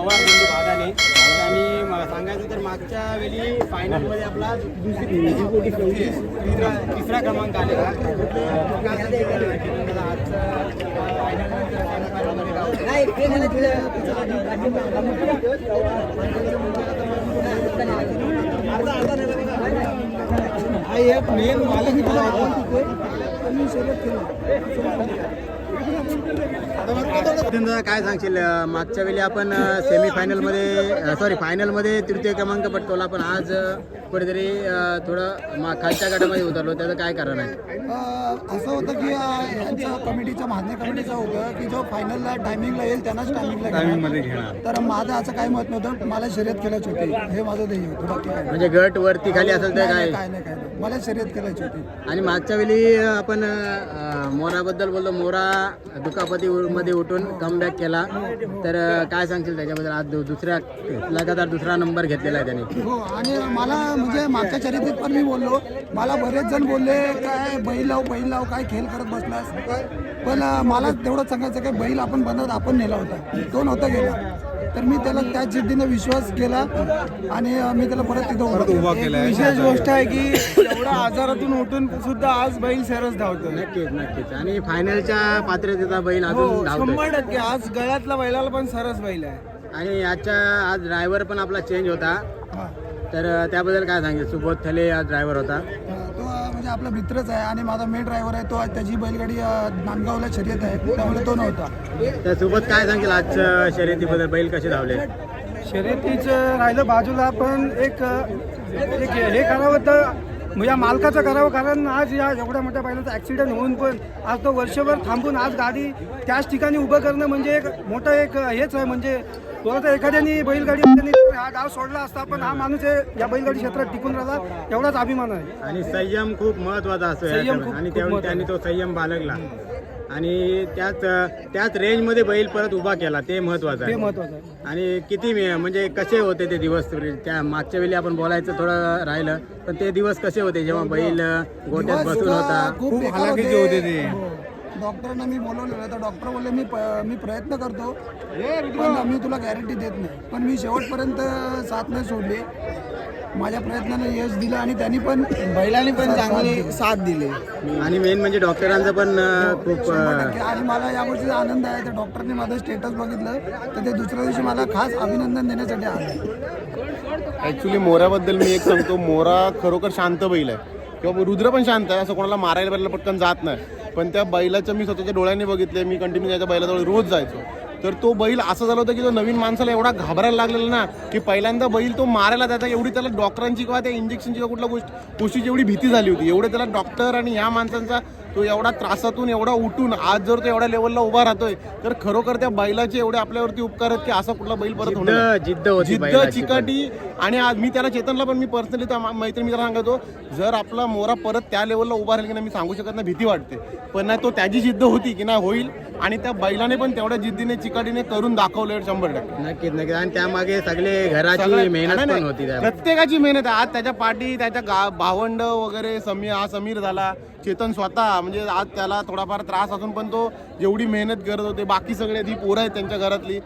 पवार बंधू भागाने. आणि सांगायचं तर मागच्या वेळी फायनलमध्ये आपला दुसरी तिसरा तिसरा क्रमांक आलेला. काय सांगता येईल? दादा, आजचं काय होतं? दादा, काय सांगशील? मागच्या वेळी आपण सेमीफायनलमध्ये सॉरी फायनलमध्ये तृतीय क्रमांक पटकवला पण आज कुठेतरी थोडं मा- खालच्या गटामध्ये उतरलो. त्याचं काय कारण आहे? असं होतं की कमिटीचं मान्य कमिटीचं होतं की जो फायनलला टायमिंगला येईल त्यांनाच टायमिंगला घेणार. तर माझं असं काही मत नव्हतं. मला शर्यत केल्याची होती. हे माझं ध्येय होतं. बाकी. म्हणजे गट वरती खाली असेल तर काय? काय नाही काय नाही. मला शर्यत करायची होती. आणि मागच्या वेळी आपण अं, मोराबद्दल बोललो मोरा दुखापती मध्ये उठून कमबॅक केला. तर अं, काय सांगशील त्याच्याबद्दल? आज दु- दुसऱ्या लगातार दुसरा नंबर घेतलेला आहे त्याने. हो आणि मला म्हणजे मागच्या शर्यतीत पण मी बोललो. मला बरेच जण बोलले काय बैल लाव बैल लाव काय खेळ करत बसलास? पण अं, मला तेवढं सांगायचं की बैल आपण बनवत आपण नेला होता. तो नव्हता गेला. तर मी त्याला त्या जिद्दीने विश्वास केला आणि मी त्याला परत तिथं उभा केला. विशेष गोष्ट आहे की एवढ्या आजारातून उठून सुद्धा आज बैल सरस धावतो नक्कीच नक्कीच. आणि फायनलच्या पात्रतेचा बैल हो अजून शंभर टक्के. आज गळ्यातला बैलाला पण सरस बैल आहे. आणि आजच्या आज ड्रायव्हर पण आपला चेंज होता. तर त्याबद्दल काय सांगेल? सुबोध थले आज ड्रायव्हर होता. आपला मित्रच आहे आणि माझा मेन ड्रायव्हर आहे तो आज त्याची बैलगाडी अं, नांदगावला शर्यत आहे. त्यामुळे तो नव्हता. तर सुबोध काय सांगेल आजच्या शर्यतीबद्दल? बैल कसे धावले? शर्यतीचं राहिलं बाजूला पण एक एक हे करावं तर म्हणजे मालकाचं करावं कारण आज या एवढ्या मोठ्या बैलाचा ॲक्सिडेंट होऊन पण आज तो वर्षभर थांबून आज गाडी त्याच ठिकाणी उभं करणं म्हणजे एक मोठं एक हेच आहे. म्हणजे थोडंसं एखाद्याने बैलगाडी त्यांनी हा गाव सोडला असता पण हा माणूस हे या बैलगाडी क्षेत्रात टिकून राहिला एवढाच अभिमान आहे. आणि संयम खूप महत्त्वाचा असतो या संयम खेळात. खूप- आणि खूप. त्यांनी तो संयम बाळगला. आणि त्याच त्याच रेंजमध्ये बैल परत उभा केला ते महत्वाचं ते आहे महत्वाचं आहे. आणि किती मे- म्हणजे कसे होते ते दिवस? त्या मागच्या वेळी आपण बोलायचं थोडं राहिलं पण ते दिवस कसे होते जेव्हा बैल गोट्यात बसून होता? खूप बेकार होते. हो. डॉक्टरांना मी बोलवलेलं तर डॉक्टर बोलले मी प- मी प्रयत्न करतो पण मी तुला गॅरंटी देत नाही. पण मी शेवटपर्यंत साथ नाही सोडली. माझ्या प्रयत्नाने यश दिलं आणि त्यांनी पण बैलांनी पण चांगली साथ दिली. आणि मेन म्हणजे डॉक्टरांचं पण खूप आणि मला या गोष्टीचा आनंद आहे. तर डॉक्टरने माझं स्टेटस बघितलं. तर ते दुसऱ्या दिवशी मला खास अभिनंदन देण्यासाठी आले. ॲक्च्युली मोऱ्याबद्दल मी एक सांगतो. मोरा खरोखर शांत बैल आहे. किंवा रुद्र पण शांत आहे असं कोणाला मारायला बैलाला पटकन जात नाही. पण त्या बैलाचं मी स्वतःच्या डोळ्यांनी बघितले मी कंटिन्यू त्याच्या बैलाजवळ रोज जायचो. तर तो बैल असं झालं होतं की तो नवीन माणसाला एवढा घाबरायला लागलेला ना की पहिल्यांदा बैल तो मारायला जाता एवढी त्याला डॉक्टरांची किंवा त्या इंजेक्शनची किंवा कुठल्या गोष्ट गोष्टीची एवढी भीती झाली होती. एवढे त्याला डॉक्टर आणि ह्या माणसांचा तो एवढा त्रासातून एवढा उठून आज जर तो एवढ्या लेवलला उभा राहतोय तर खरोखर त्या बैलाचे एवढे आपल्यावरती उपकार आहेत की असा कुठला बैल परत होणार. जिद्द जिद्द. चिकाटी आणि आज मी त्याला चेतनला पण मी पर्सनली त्या मैत्री मित्राला सांगतो जर आपला मोरा परत त्या लेवलला उभा राहील की नाही मी सांगू शकत नाही भीती वाटते पण नाही तो त्याची जिद्द होती की नाही होईल आणि त्या बैलाने पण तेवढ्या जिद्दीने चिकाटीने करून दाखवलं शंभर टक्के नक्कीच नक्कीच आणि त्यामागे सगळे घराची मेहनत पण. होती त्या प्रत्येकाची मेहनत आहे आज त्याच्या पाठी त्याच्या गा भावंड वगैरे समीर हा समीर झाला चेतन स्वतः म्हणजे आज त्याला थोडाफार त्रास असून पण तो जेवढी मेहनत करत होते बाकी सगळे ती पोरं आहेत त्यांच्या घरातली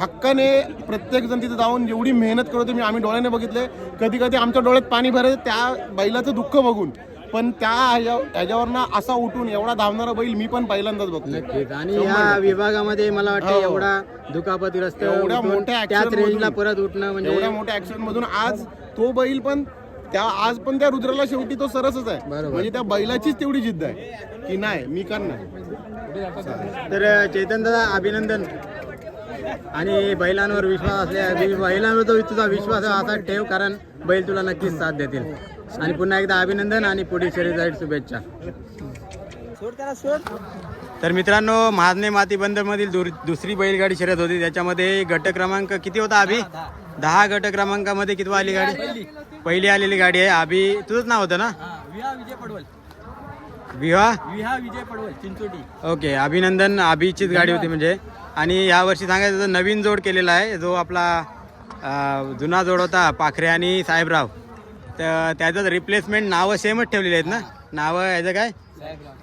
हक्काने प्रत्येक जण तिथे जाऊन जेवढी मेहनत करत होते मी आम्ही डोळ्याने बघितले. कधी कधी आमच्या डोळ्यात पाणी भरायचं त्या बैलाचं दुःख बघून. पण त्या ह्याच्या- ह्याच्यावरनं असा उठून एवढा धावणारा बैल मी पण पहिल्यांदाच बघतो आणि या विभागामध्ये मला वाटतं हो. एवढा दुखापतीग्रस्त एवढ्या मोठ्या त्याच रेंजला परत उठणं म्हणजे एवढ्या मोठ्या ऍक्सिडेंट मधून आज तो बैल पण त्या आज पण त्या रुद्राला शेवटी तो सरसच आहे. म्हणजे त्या बैलाचीच तेवढी जिद्द आहे. की नाही मी करणार. तर चेतन दादा अभिनंदन. आणि बैलांवर विश्वास असल्या बैलांवर तो तुझा विश्वास आहे असा ठेव कारण बैल तुला नक्कीच साथ देतील. आणि पुन्हा एकदा अभिनंदन आणि पुढील शर्यतीसाठी शुभेच्छा. तर मित्रांनो महाजने माती बंदर मधील दुसरी बैलगाडी शर्यत होती. त्याच्यामध्ये गट क्रमांक किती होता अभि? दहा गट क्रमांकामध्ये किती आली गाडी? पहिली आलेली गाडी आहे. अभि तुझंच नाव होतं ना? विहा विजय पडवल. विवाह? विहा विजय पडवल चिंचोटी. ओके अभिनंदन अभिचीच गाडी होती म्हणजे. आणि यावर्षी सांगायचं तर नवीन जोड केलेला आहे जो आपला जुना जोड होता पाखरे आणि साहेबराव. तर त्याचं रिप्लेसमेंट नावं सेमच ठेवलेली आहेत ना? नावं याचं काय?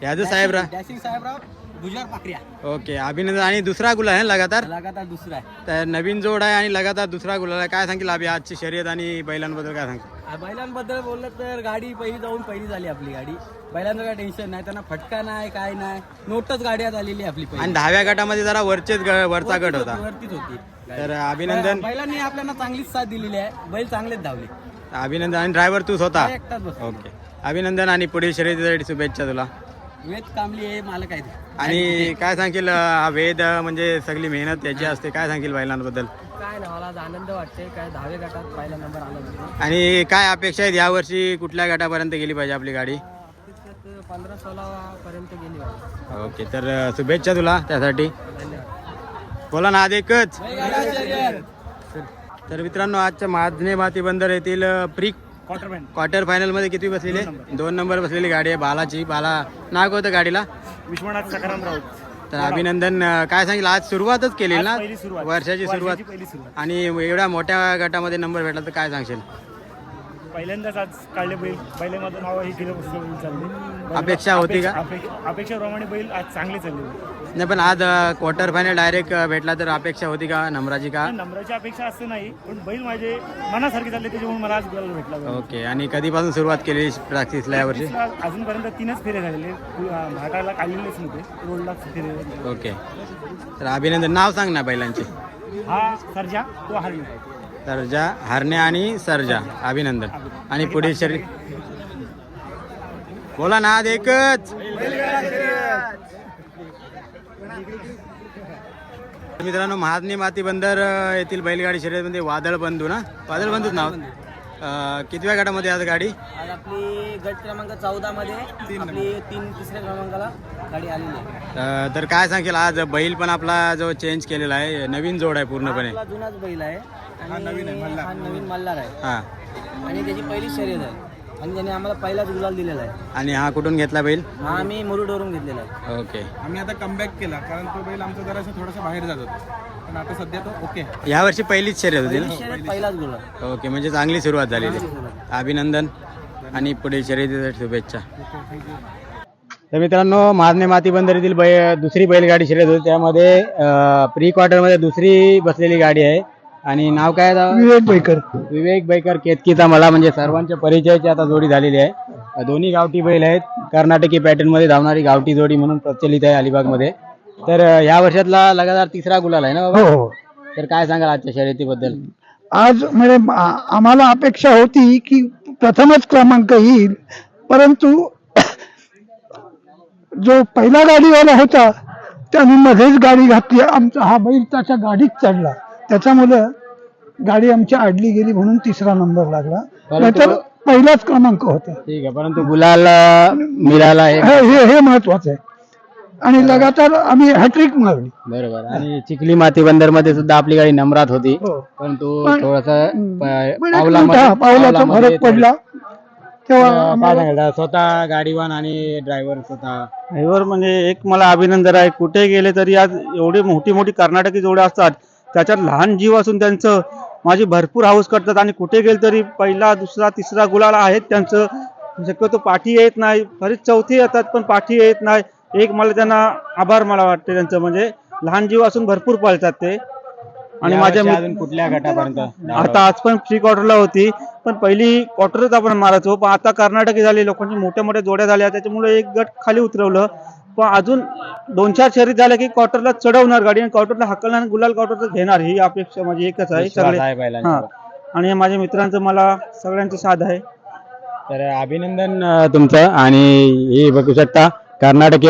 यादव साहेबराव. साहेबराव. पाकऱ्या ओके अभिनंदन. आणि दुसरा गुलाल आहे ना लगातार? लगातार दुसरा आहे. तर नवीन जोड आहे आणि लगातार दुसरा गुलाल आहे. काय सांगेल अभि आजची शर्यत आणि बैलांबद्दल काय आ, बैलांबद्दल बोललं तर गाडी पहिली जाऊन पहिली झाली आपली गाडी. बैलांचं काय टेन्शन नाही त्यांना फटका नाही काय नाही. नोटच गाड्यात आलेली आहे आपली आणि पहिली दहाव्या गटामध्ये जरा वरचेच ग- वरचा गट होता. वरतीच होती. तर अभिनंदन. बैलांनी आपल्याला चांगलीच साथ दिलेली आहे. बैल चांगलेच धावले. अभिनंदन. आणि ड्रायव्हर तूच होता एकटाच बस ओके. अभिनंदन आणि पुढील शर्यतीसाठी शुभेच्छा तुला. वेद कामली हे मालक आहेत. आणि काय सांगशील हा वेद म्हणजे सगळी मेहनत त्याची असते काय सांगेल बैलांबद्दल काय ना मला आज आनंद वाटते काय दहाव्या गटात पहिला नंबर आला म्हणजे. आणि काय अपेक्षा आहेत यावर्षी कुठल्या गटापर्यंत गेली पाहिजे आपली गाडी? पंधरा सोळा पर्यंत गेली पाहिजे. ओके तर अ, शुभेच्छा तुला त्यासाठी. धन्यवाद. बोला ना आज एकच. तर मित्रांनो आजच्या महादने माती बंदर येथील प्री क्वार्टर फायनलमध्ये किती बसलेले? दोन नंबर बसलेली गाडी आहे बालाची बाला नाव होतं गाडीला? विश्वनाथ सकाराम राऊत. तर अभिनंदन काय सांगेल आज सुरुवातच केली ना. वर्षाची सुरुवात. आणि एवढ्या मोठ्या गटामध्ये नंबर भेटला तर काय सांगशील? पहिल्यांदाच आज काढले बैल. बैलामधून नाव हे केलं पुस्तक बैल चालले. अपेक्षा होती का? अपेक्षा- अपेक्षेप्रमाणे बैल आज चांगले चालले. नाही पण आज क्वार्टर फायनल डायरेक्ट भेटला तर अपेक्षा होती का नंबराची का? पण नंबराची अपेक्षा असते नाही पण बैल माझे मनासारखे चालले त्याच्यामुळे मला आज गुलाल भेटला. बैल. ओके आणि कधीपासून सुरुवात केली प्रॅक्टिसला यावर्षी अजूनपर्यंत तीनच फेरे झालेले. अं, घाटाला काढलेलेच नव्हते रोडला फेरे ओके. तर अभिनंदन. नाव सांग ना बैलांचे. हा सर्जा तो हरले. सर्जा हरणे आणि सर्जा. अभिनंदन. आणि पुढील शरीर बोला ना आज एकच. मित्रांनो महादनी माती बंदर येथील बैलगाडी शर्यतमध्ये वादळ बंधू ना? वादळ बंधूच नाव? कितव्या गटामध्ये आज गाडी? आज आपली गट क्रमांक चौदा मध्ये आपली तीन तिसऱ्या क्रमांकाला गाडी आलेली आहे. तर काय सांगेल आज बैल पण आपला जो चेंज केलेला आहे नवीन जोड आहे पूर्णपणे. जुनाच बैल आहे. आणि हा नवीन मल्हार आहे. हा. आणि त्याची पहिली शर्यत आहे. आणि त्याने आम्हाला पहिलाच गुलाल दिलेला आहे. आणि हा कुठून घेतला बैल? हा आम्ही मुरुडवरून घेतलेला आहे. ओके. आम्ही आता कमबॅक केला कारण तो बैल आमचा जरासा थोडासा बाहेर जात होता. पण आता सध्या तो ओके आहे. यावर्षी पहिलीच शर्यत होती पहिली शर्यत पहिलाच गुलाल. ओके म्हणजे चांगली सुरुवात झालेली अभिनंदन आणि पुढील शर्यतीसाठी शुभेच्छा. तर मित्रांनो मारणे माती बंदर येथील बै दुसरी बैलगाडी शर्यत होती. त्यामध्ये प्री क्वार्टरमध्ये दुसरी बसलेली गाडी आहे. आणि नाव काय आहे? विवेक बैकर. विवेक बैकर केतकीचा मला म्हणजे सर्वांच्या परिचयाची आता जोडी झालेली आहे. दोन्ही गावठी बैल आहेत. कर्नाटकी पॅटर्नमध्ये धावणारी गावठी जोडी म्हणून प्रचलित आहे अलिबागमध्ये. तर अं, या वर्षातला लगातार तिसरा गुलाल आहे ना बाबा? हो हो. तर काय सांगाल आजच्या शर्यतीबद्दल? आज म्हणजे आ- आम्हाला अपेक्षा होती की प्रथमच क्रमांक येईल. परंतु जो पहिला गाडीवाला होता त्याने मध्येच गाडी घातली. आमचा हा बैल त्याच्या गाडीत चढला. त्याच्यामुळं गाडी आमची आडली गेली म्हणून तिसरा नंबर लागला. नाहीतर पहिलाच क्रमांक होता. ठीक आहे परंतु गुलाल मिळाला हे हे- हे महत्वाचं आहे. आणि लगातार आम्ही हॅट्रिक मारली. बरोबर. आणि चिखली माती बंदरमध्ये सुद्धा आपली गाडी नम्रात होती. हो. परंतु पण- थोडस पण एक मोठा पावलाचा फरक पडला. तेव्हा स्वतः गाडीवान आणि ड्रायव्हर स्वतः. ड्रायव्हर म्हणजे एक मला अभिनंदन आहे. कुठे गेले तरी आज एवढी मोठी मोठी कर्नाटकी जोड्या असतात. त्याच्यात लहान जीव असून त्यांचं माझी भरपूर हाऊस करतात आणि कुठे गेले तरी पहिला दुसरा तिसरा गुलाल आहेत त्यांचं. शक्यतो पाठी येत नाही. बरीच चौथी येतात पण पाठी येत नाही. एक मला त्यांना आभार मला वाटते त्यांचं. म्हणजे लहान जीव असून भरपूर पळतात ते. आणि माझ्या कुठल्या गटापर्यंत? आता आज पण प्री क्वार्टरला होती. पण पहिली क्वार्टरच आपण मारायचो. पण आता कर्नाटकी झाली. लोकांची मोठ्या मोठ्या जोड्या झाल्या. त्याच्यामुळे एक गट खाली उतरवलं. पण अजून दोन चार शर्यत झाल्या की क्वार्टरला चढवणार गाडी आणि क्वार्टरला हकलणार आणि गुलाल क्वार्टरच घेणार ही अपेक्षा माझी एकच आहे. विश्वास सगळे आहे बैलांचा. हा. आणि माझ्या मित्रांचं मला सगळ्यांची साथ आहे. तर अभिनंदन अं, तुमचं. आणि हे बघू शकता कर्नाटक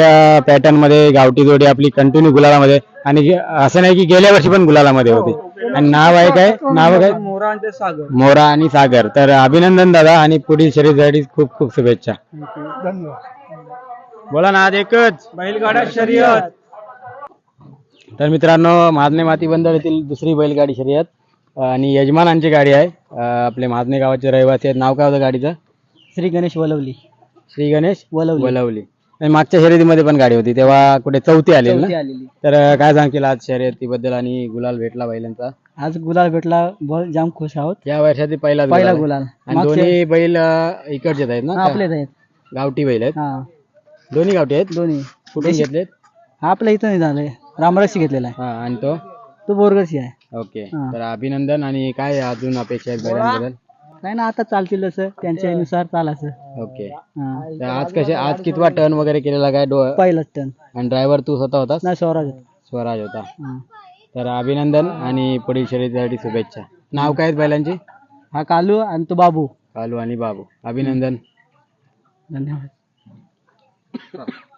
पॅटर्नमध्ये गावठी जोडी आपली कंटिन्यू गुलालामध्ये. आणि असं नाही की गेल्या वर्षी पण गुलालामध्ये होती. आणि नाव आहे काय? नाव काय? मोरा आणि ते सागर. मोरा आणि सागर. तर अभिनंदन दादा आणि पुढील शर्यतीसाठी खूप खूप शुभेच्छा. बोला ना आज एकच. बैलगाडा शर्यत. तर मित्रांनो मादने माती बंदर येथील दुसरी बैलगाडी शर्यत आणि यजमानांची गाडी आहे. अं, आपले मादने गावाचे रहिवासी आहेत. नाव काय होतं गाडीचं? श्री गणेश वलवली. श्री गणेश वलवली. वलवली. आणि मागच्या शर्यतीमध्ये पण गाडी होती. तेव्हा कुठे चौथी आली ना? आलेली. तर अं, काय सांगशील आज शर्यतीबद्दल आणि गुलाल भेटला बैलांचा? आज गुलाल भेटला. बहुत जाम खुश आहोत. या वर्षातील पहिला पहिला गुलाल. आणि मागच्या- दोन्ही बैल अं, इकडचेच आहेत ना? आपलेच आहेत. गावठी बैल आहेत. हा. दोन्ही गावठी आहेत? दोन्ही. कुठून घेतलेत? हा आपल्या इथं नाही झालंय रामराशी घेतलेला आहे. हा आणि तो? तो बोरगरशी आहे. ओके. हा. तर अभिनंदन आणि काय अजून अपेक्षा आहेत बैलांबद्दल? काय ना आता चालतील तसं. त्यांच्या नुसार चालायचं ओके. हा. तर आज कसे आज कितवा टर्न वगैरे केलेला काय डो पहिलाच टन आणि ड्रायव्हर तू स्वतः होतास? नाही स्वराज स्वराज होता. हा. तर अभिनंदन आणि पुढील शर्यतीसाठी शुभेच्छा. नाव काय आहेत बैलांची? हा कालू आणि तो बाबू. कालू आणि बाबू. अभिनंदन. धन्यवाद. Huh.